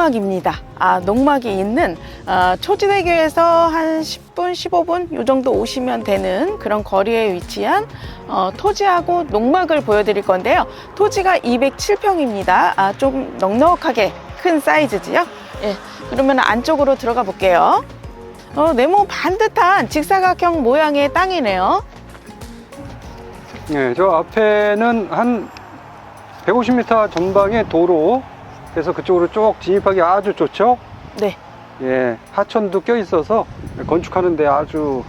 농막입니다. 아, 농막이 있는 어, 초지대교에서 한 10분, 15분 요 정도 오시면 되는 그런 거리에 위치한 어, 토지하고 농막을 보여드릴 건데요. 토지가 207평입니다. 아, 좀 넉넉하게 큰 사이즈지요. 예, 그러면 안쪽으로 들어가 볼게요. 어, 네모 반듯한 직사각형 모양의 땅이네요. 네, 저 앞에는 한 150m 전방의 도로 그래서 그쪽으로 쭉 진입하기 아주 좋죠. 네, 예, 하천도 껴 있어서 건축하는데 아주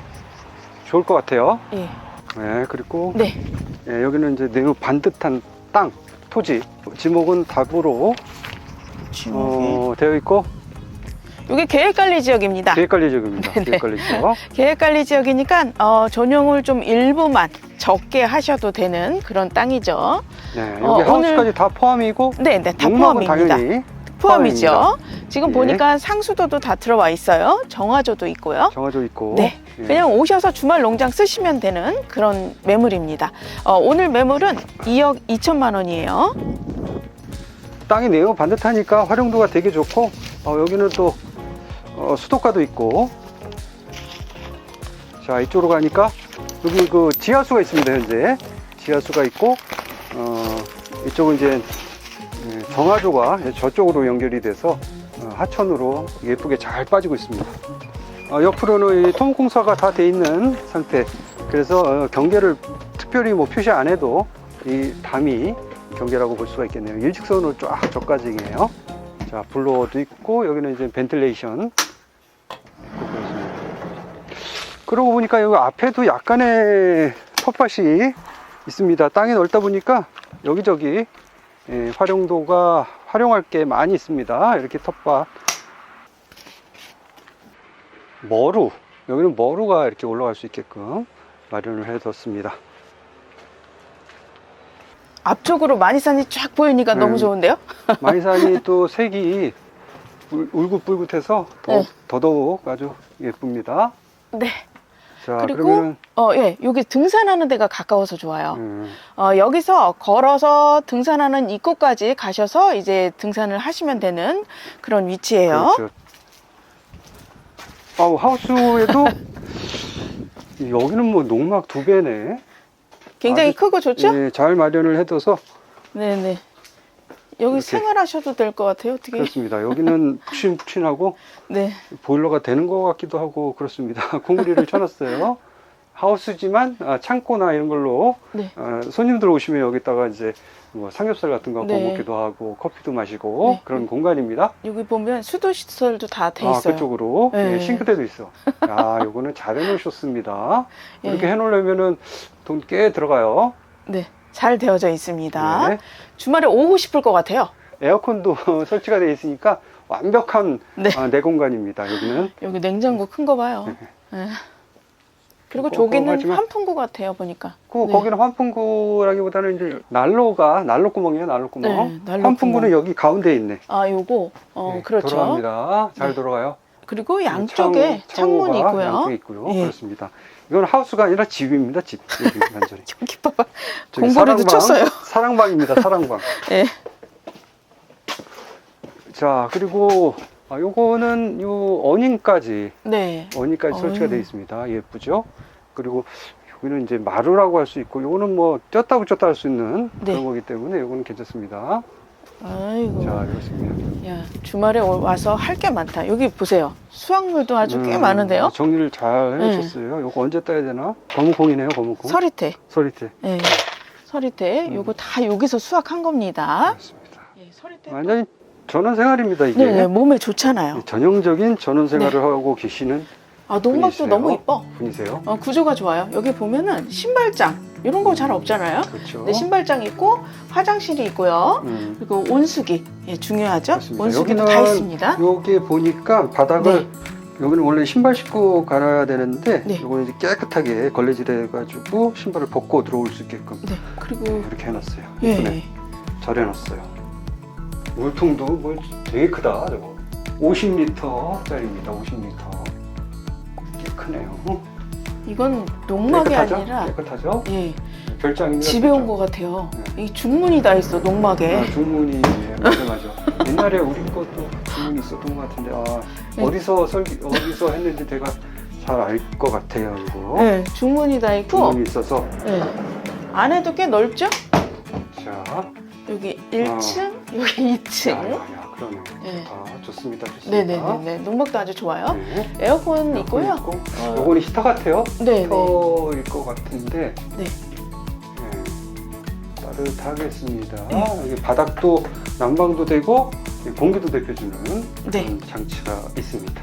좋을 것 같아요. 예, 네, 그리고 네, 예, 여기는 이제 네모 반듯한 땅, 토지. 지목은 답으로 어, 되어 있고 이게 계획관리 지역입니다. 계획관리 지역입니다. 네. 계획관리 지역. 계획관리 지역이니까 어, 전용을 좀 일부만 적게 하셔도 되는 그런 땅이죠. 네, 여기 어, 하우스까지 오늘- 다 포함이고 네, 네, 다 포함입니다. 당연히 포함이죠. 지금 예. 보니까 상수도도 다 들어와 있어요. 정화조도 있고요. 정해져 있고. 네, 예. 그냥 오셔서 주말 농장 쓰시면 되는 그런 매물입니다. 어, 오늘 매물은 2억 2천만 원이에요. 땅이 네모 반듯하니까 활용도가 되게 좋고 어, 여기는 또 어, 수도가도 있고. 자 이쪽으로 가니까 여기 그 지하수가 있습니다 현재. 지하수가 있고 어, 이쪽은 이제 예, 정화조가 저쪽으로 연결이 돼서 어, 하천으로 예쁘게 잘 빠지고 있습니다. 어, 옆으로는 이 토목공사가 다 돼 있는 상태. 그래서 어, 경계를 특별히 뭐 표시 안 해도 이 담이 경계라고 볼 수가 있겠네요. 일직선으로 쫙 저까지이네요. 자, 블로어도 있고 여기는 이제 벤틸레이션 있고 그렇습니다. 그러고 보니까 여기 앞에도 약간의 텃밭이 있습니다. 땅이 넓다 보니까 여기저기 예, 활용도가 활용할 게 많이 있습니다. 이렇게 텃밭. 머루 여기는 머루가 이렇게 올라갈 수 있게끔 마련을 해뒀습니다. 앞쪽으로 마니산이 쫙 보이니까 너무 네. 좋은데요? 마이산이 또 색이 울- 울긋불긋해서 더, 네. 더더욱 아주 예쁩니다. 네. 자, 그리고 그러면은 어, 예, 여기 등산하는 데가 가까워서 좋아요. 음, 어, 여기서 걸어서 등산하는 입구까지 가셔서 이제 등산을 하시면 되는 그런 위치예요. 그렇죠. 아우 하우스에도 여기는 뭐 농막 두 배네. 굉장히 아주- 크고 좋죠? 예, 잘 마련을 해둬서 네네. 여기 이렇게. 생활하셔도 될 것 같아요. 어떻게? 그렇습니다. 여기는 푹신푹신하고 네. 보일러가 되는 것 같기도 하고 그렇습니다. 공구리를 쳐놨어요. 하우스지만 아, 창고나 이런 걸로 네. 어, 손님들 오시면 여기다가 이제 뭐 삼겹살 같은 거 네. 구워 먹기도 하고 커피도 마시고 네. 그런 공간입니다. 여기 보면 수도 시설도 다 돼 아 있어요. 그쪽으로 네. 예, 싱크대도 있어. 아 요거는 잘 해놓으셨습니다. 예. 이렇게 해놓으려면은 돈 꽤 들어가요. 네. 잘 되어져 있습니다. 네. 주말에 오고 싶을 것 같아요. 에어컨도 설치가 되어 있으니까 완벽한 네. 아, 내 공간입니다. 여기는 여기 냉장고 큰 거 봐요. 네. 그리고 어, 저기는 하지만- 환풍구 같아요 보니까. 그 네. 거기는 환풍구라기보다는 이제 난로가 난로 구멍이에요. 난로 구멍. 네, 난로 환풍구는 구멍. 여기 가운데 있네. 아 요거 어 네, 그렇죠. 돌아갑니다. 잘 네. 돌아가요. 그리고 양쪽에 창- 창문이 있고요. 양쪽에 있고요. 예. 그렇습니다. 이건 하우스가 아니라 집입니다. 집. 여기 완전히. 저기 봐봐. 저기 공고리도 쳤어요. 사랑방입니다. 사랑방. 예. 자 그리고 아, 요거는 요 어닝까지 네. 어닝까지 설치가. 되어 있습니다. 예쁘죠? 그리고 여기는 이제 마루라고 할 수 있고 요거는 뭐 쪘다 붙였다 할 수 있는 네. 그런 거기 때문에 요거는 괜찮습니다. 아이고. 자 이렇습니다. 야 주말에 오- 와서 할 게 많다. 여기 보세요. 수확물도 아주 꽤 음, 많은데요. 정리를 잘 네. 해놓으셨어요. 요거 언제 따야 되나? 검은콩이네요. 검은콩. 서리태. 서리태. 예. 서리태. 음. 요거 다 여기서 수확한 겁니다. 그렇습니다. 예, 서리태. 완전히 전원 생활입니다. 이게 네, 네, 몸에 좋잖아요. 전형적인 전원 생활을 하고 계시는 아 분이세요. 너무 이뻐. 분이세요. 어, 구조가 좋아요. 여기 보면은 신발장 이런 거 잘 없잖아요. 그렇죠. 근데 신발장 있고 화장실이 있고요. 음. 그리고 온수기 예, 중요하죠. 그렇습니다. 온수기도 여기는 다 있습니다. 여기 보니까 바닥을 네. 여기는 원래 신발 신고 갈아야 되는데 네. 요거는 이제 깨끗하게 걸레질해 가지고 신발을 벗고 들어올 수 있게끔 네. 그리고 이렇게 해놨어요. 예. 이쁘네. 잘 해놨어요. 물통도 뭐 되게 크다 저거. 50리터짜리입니다. 50리터. 꽤 크네요. 이건 농막이 깨끗하죠? 아니라 깨끗하죠? 예. 별장입니다. 집에 온 별장. 것 같아요. 네. 이 중문이 다 있어, 농막에. 아, 중문이 예, 맞아 맞아. 옛날에 우리 것도 중문이 있었던 것 같은데 아, 네. 어디서 설기 어디서 했는지 제가 잘 알 것 같아요 이거. 네, 중문이 다 있고, 중문이 있어서 네. 안에도 꽤 넓죠? 자, 여기 1층, 여기 2층. 야, 야, 야, 그러네. 네. 아, 좋습니다, 좋습니다. 네네네네. 농막도 아주 좋아요. 네. 에어컨 있고요. 있고. 어, 요거는 히터 같아요. 네네. 히터일 것 같은데. 네. 네. 따뜻하겠습니다. 네. 여기 바닥도 난방도 되고 공기도 데펴주는 네. 그런 장치가 있습니다.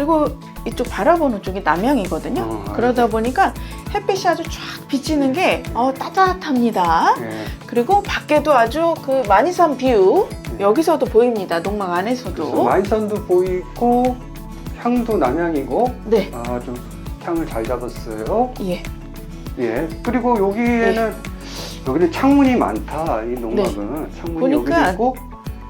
그리고 이쪽 바라보는 쪽이 남향이거든요. 어, 아, 그러다 보니까 햇빛이 아주 쫙 비치는 게 어, 따뜻합니다. 네. 그리고 밖에도 아주 그 만이산 뷰 네. 여기서도 보입니다. 농막 안에서도. 마인산도 보이고 향도 남향이고 네. 아주 향을 잘 잡았어요. 예. 예. 그리고 여기에는 여기는 창문이 많다. 이 농막은 창문이 네. 보니까 여기도 있고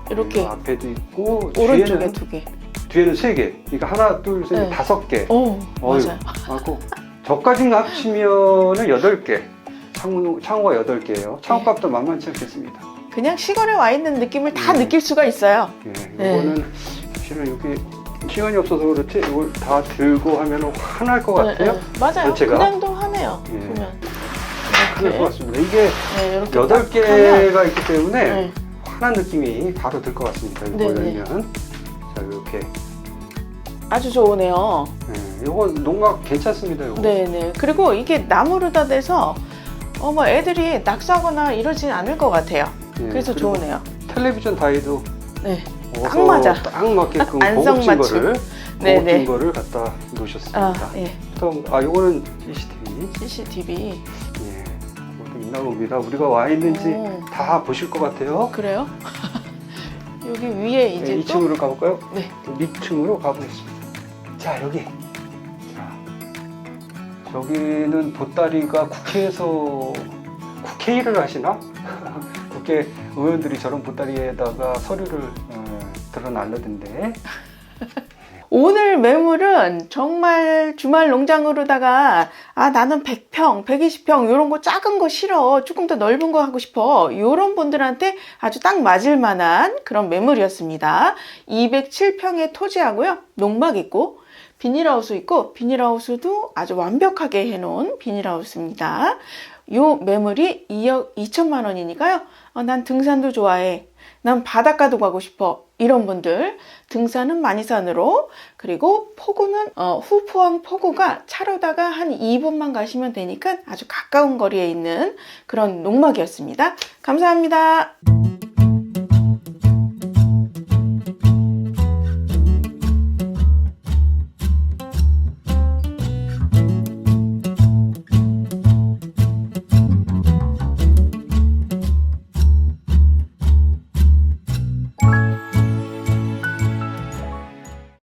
이렇게 이 앞에도 있고 오른쪽에 뒤에는 두 개. 뒤에는 세 개. 그러니까 하나, 둘, 셋, 네. 다섯 개. 오, 어휴. 맞아요. 하고 저까지 합치면은 여덟 개. 창문 창호가 여덟 개예요. 창호값도 만만치 않겠습니다. 그냥 시골에 와 있는 느낌을 다 네. 느낄 수가 있어요. 예. 네. 이거는 사실은 여기 시간이 없어서 그렇지 이걸 다 들고 하면 화날 것 같아요. 네, 네. 맞아요. 전체가? 그냥도 하네요. 예. 보면. 큰일 것 같습니다. 이게 네, 이렇게 여덟 딱 하면, 개가 있기 때문에 네. 환한 느낌이 바로 들 것 같습니다. 이거 네, 네. 열면 자 이렇게 아주 좋으네요. 예, 이거 농막 괜찮습니다. 이거. 네네. 그리고 이게 나무로 다 돼서 어머 애들이 낙서하거나 이러진 않을 것 같아요. 예, 그래서 그리고 좋으네요. 텔레비전 다이도 네. 어서 딱 맞아. 딱 맞게끔 안성 고급진 맞춤. 거를 네네. 고급진 거를 갖다 놓으셨습니다. 아, 예. 또, 아 요거는 CCTV CCTV. 예, 이것도 있나 봅니다. 우리가 와 있는지 오. 다 보실 것 같아요. 그래요? 여기 위에 이제 네, 또 2층으로 가볼까요? 네. 밑층으로 가보겠습니다. 자 여기. 자 여기는 보따리가 국회에서 국회의를 하시나? 국회 의원들이 저런 보따리에다가 서류를 어, 드러날려던데. 오늘 매물은 정말 주말 농장으로다가 아 나는 100평, 120평 이런 거 작은 거 싫어. 조금 더 넓은 거 하고 싶어. 이런 분들한테 아주 딱 맞을 만한 그런 매물이었습니다. 207평의 토지하고요. 농막 있고 비닐하우스 있고 비닐하우스도 아주 완벽하게 해놓은 비닐하우스입니다. 요 매물이 2억 2천만 원이니까요. 어, 난 등산도 좋아해. 난 바닷가도 가고 싶어. 이런 분들 등산은 만이산으로 그리고 포구는 어, 후포항 포구가 차로다가 한 2분만 가시면 되니까 아주 가까운 거리에 있는 그런 농막이었습니다. 감사합니다.